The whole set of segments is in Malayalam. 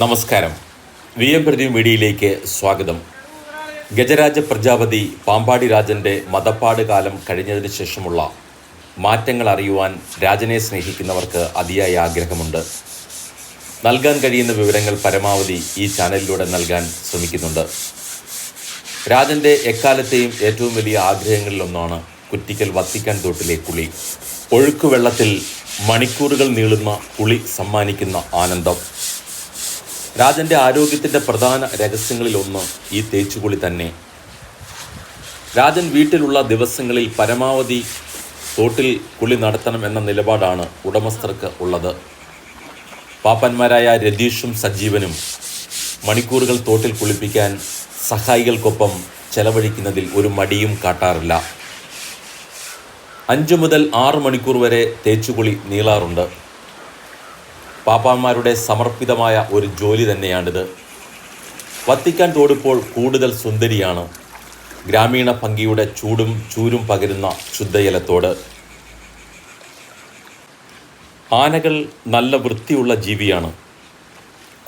നമസ്കാരം. വി എം പ്രതിയും മീഡിയയിലേക്ക് സ്വാഗതം. ഗജരാജ പ്രജാപതി പാമ്പാടി രാജന്റെ മതപ്പാട് കാലം കഴിഞ്ഞതിന് ശേഷമുള്ള മാറ്റങ്ങൾ അറിയുവാൻ രാജനെ സ്നേഹിക്കുന്നവർക്ക് അതിയായ ആഗ്രഹമുണ്ട്. നൽകാൻ കഴിയുന്ന വിവരങ്ങൾ പരമാവധി ഈ ചാനലിലൂടെ നൽകാൻ ശ്രമിക്കുന്നുണ്ട്. രാജന്റെ എക്കാലത്തെയും ഏറ്റവും വലിയ ആഗ്രഹങ്ങളിലൊന്നാണ് കുറ്റിക്കൽ വത്തിക്കാൻ തോട്ടിലെ കുളി ഒഴുക്കുവെള്ളത്തിൽ മണിക്കൂറുകൾ നീളുന്ന കുളി സമ്മാനിക്കുന്ന ആനന്ദം. രാജന്റെ ആരോഗ്യത്തിന്റെ പ്രധാന രഹസ്യങ്ങളിൽ രഹസ്യങ്ങളിലൊന്ന് ഈ തേച്ചുകുളി തന്നെ. രാജൻ വീട്ടിലുള്ള ദിവസങ്ങളിൽ പരമാവധി തോട്ടിൽ കുളി നടത്തണം എന്ന നിലപാടാണ് ഉടമസ്ഥർക്ക് ഉള്ളത്. പാപ്പന്മാരായ രതീഷും സജീവനും മണിക്കൂറുകൾ തോട്ടിൽ കുളിപ്പിക്കാൻ സഹായികൾക്കൊപ്പം ചെലവഴിക്കുന്നതിൽ ഒരു മടിയും കാട്ടാറില്ല. അഞ്ചു മുതൽ ആറ് മണിക്കൂർ വരെ തേച്ചുകുളി നീളാറുണ്ട്. പാപ്പാന്മാരുടെ സമർപ്പിതമായ ഒരു ജോലി തന്നെയാണിത്. വത്തിക്കാൻ തോടിപ്പോൾ കൂടുതൽ സുന്ദരിയാണ്. ഗ്രാമീണ ഭംഗിയുടെ ചൂടും ചൂരും പകരുന്ന ശുദ്ധജലത്തോട്. ആനകൾ നല്ല വൃത്തിയുള്ള ജീവിയാണ്.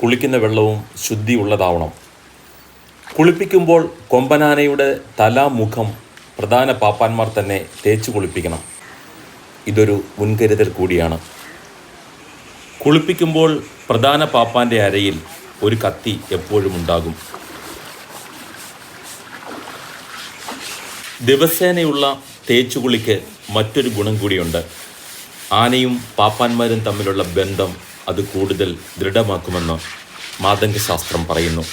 കുളിക്കുന്ന വെള്ളവും ശുദ്ധിയുള്ളതാവണം. കുളിപ്പിക്കുമ്പോൾ കൊമ്പനാനയുടെ തല മുഖം പ്രധാന പാപ്പാന്മാർ തന്നെ തേച്ച് കുളിപ്പിക്കണം. ഇതൊരു മുൻകരുതൽ കൂടിയാണ്. കുളിപ്പിക്കുമ്പോൾ പ്രധാന പാപ്പാന്റെ അരയിൽ ഒരു കത്തി എപ്പോഴും ഉണ്ടാകും. ദിവസേനയുള്ള തേച്ചുകുളിക്ക് മറ്റൊരു ഗുണം കൂടിയുണ്ട്. ആനയും പാപ്പാന്മാരും തമ്മിലുള്ള ബന്ധം അത് കൂടുതൽ ദൃഢമാക്കുമെന്ന് മാതംഗശാസ്ത്രം പറയുന്നു.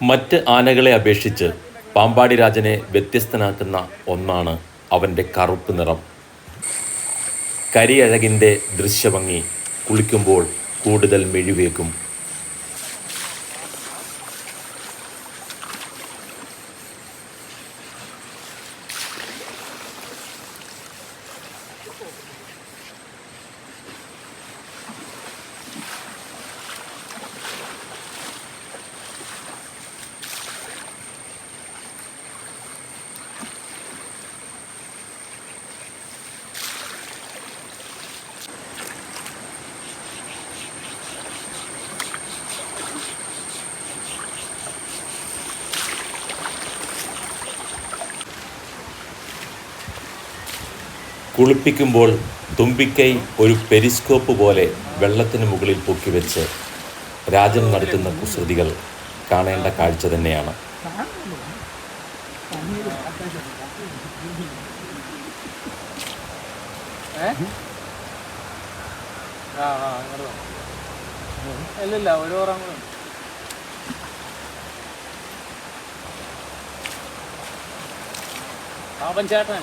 മറ്റ് ആനകളെ അപേക്ഷിച്ച് പാമ്പാടി രാജനെ വ്യത്യസ്തനാക്കുന്ന ഒന്നാണ് അവന്റെ കറുപ്പ് നിറം. കരിയഴകിന്റെ ദൃശ്യഭംഗി കുളിക്കുമ്പോൾ കൂടുതൽ മെഴിവേക്കും കുളിപ്പിക്കുമ്പോൾ തുമ്പിക്കൈ ഒരു പെരിസ്കോപ്പ് പോലെ വെള്ളത്തിന് മുകളിൽ പൊക്കിവെച്ച് രാജൻ നടത്തുന്ന കുസൃതികൾ കാണേണ്ട കാഴ്ച തന്നെയാണ്. ഇല്ലില്ല ഒരു ഉണ്ട്. ചേട്ടൻ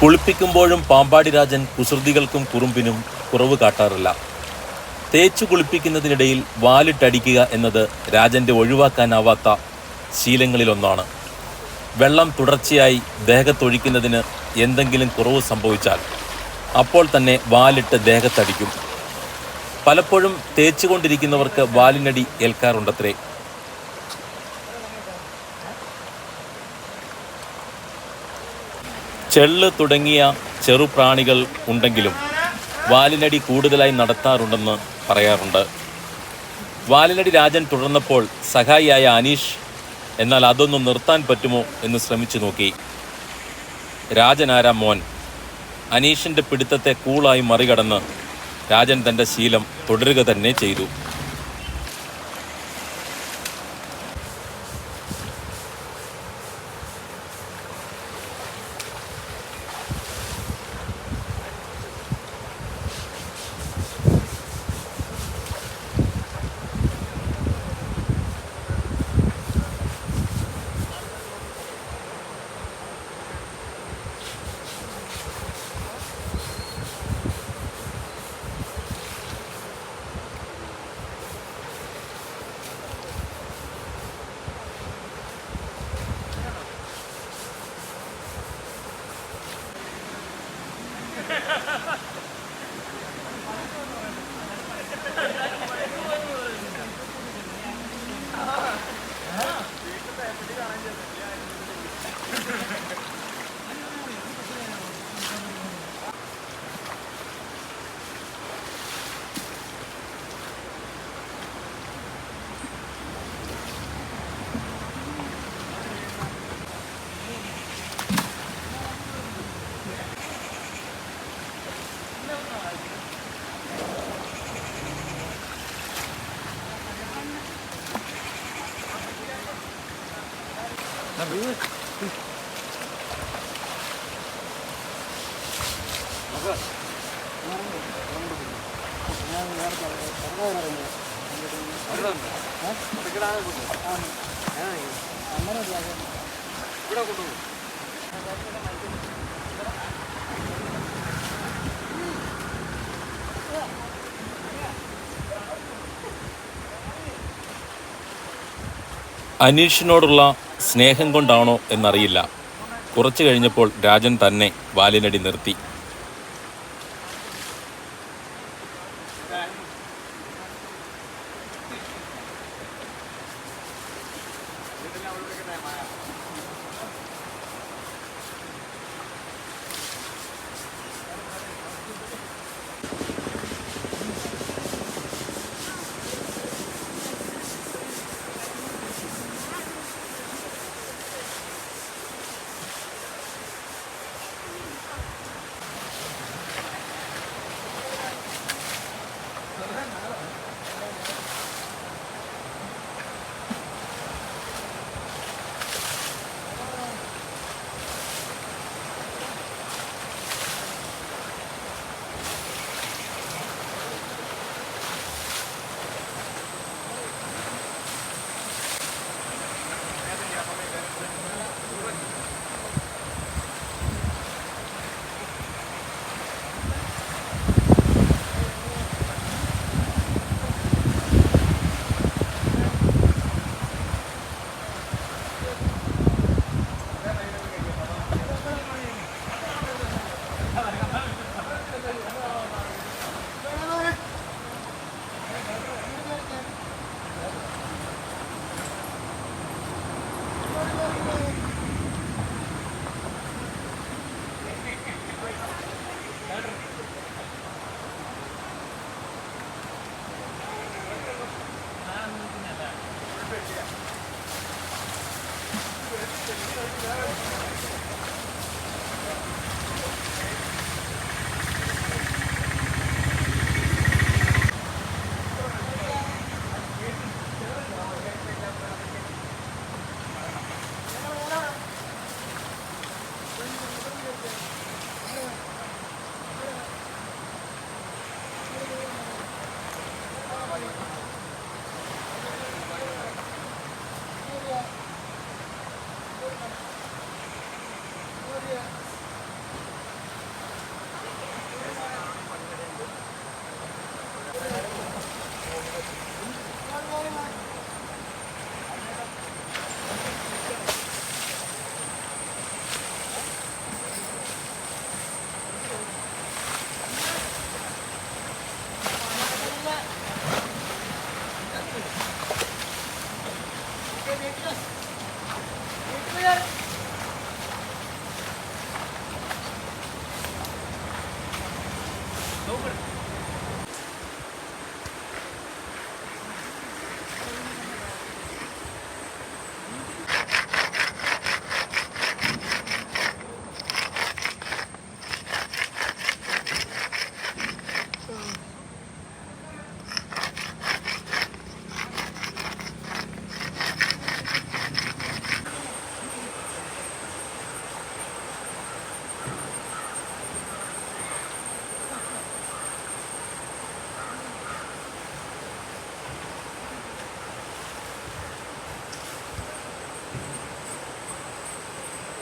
കുളിപ്പിക്കുമ്പോഴും പാമ്പാടി രാജൻ കുസൃതികൾക്കും കുറുമ്പിനും കുറവ് കാട്ടാറില്ല. തേച്ചു കുളിപ്പിക്കുന്നതിനിടയിൽ വാലിട്ടടിക്കുക എന്നത് രാജന്റെ ഒഴിവാക്കാനാവാത്ത ശീലങ്ങളിലൊന്നാണ്. വെള്ളം തുടർച്ചയായി ദേഹത്തൊഴിക്കുന്നതിന് എന്തെങ്കിലും കുറവ് സംഭവിച്ചാൽ അപ്പോൾ തന്നെ വാലിട്ട് ദേഹത്തടിക്കും. പലപ്പോഴും തേച്ചുകൊണ്ടിരിക്കുന്നവർക്ക് വാലിനടി ഏൽക്കാറുണ്ടത്രേ. ചെള്ള് തുടങ്ങിയ ചെറുപ്രാണികൾ ഉണ്ടെങ്കിലും വാലിനടി കൂടുതലായി നടത്താറുണ്ടെന്ന് പറയാറുണ്ട്. വാലിനടി രാജൻ തുടർന്നപ്പോൾ സഹായിയായ അനീഷ് എന്നാൽ അതൊന്നും നിർത്താൻ പറ്റുമോ? എന്ന് ശ്രമിച്ചു നോക്കി. രാജനാരാ മോൻ? അനീഷിന്റെ പിടുത്തത്തെ കൂളായി മറികടന്ന് രാജൻ തന്റെ ശീലം തുടരുക തന്നെ ചെയ്തു. അനീഷിനോടുള്ള സ്നേഹം കൊണ്ടാണോ എന്നറിയില്ല. കുറച്ചു കഴിഞ്ഞപ്പോൾ രാജൻ തന്നെ വാലിനടി നിർത്തി. Super.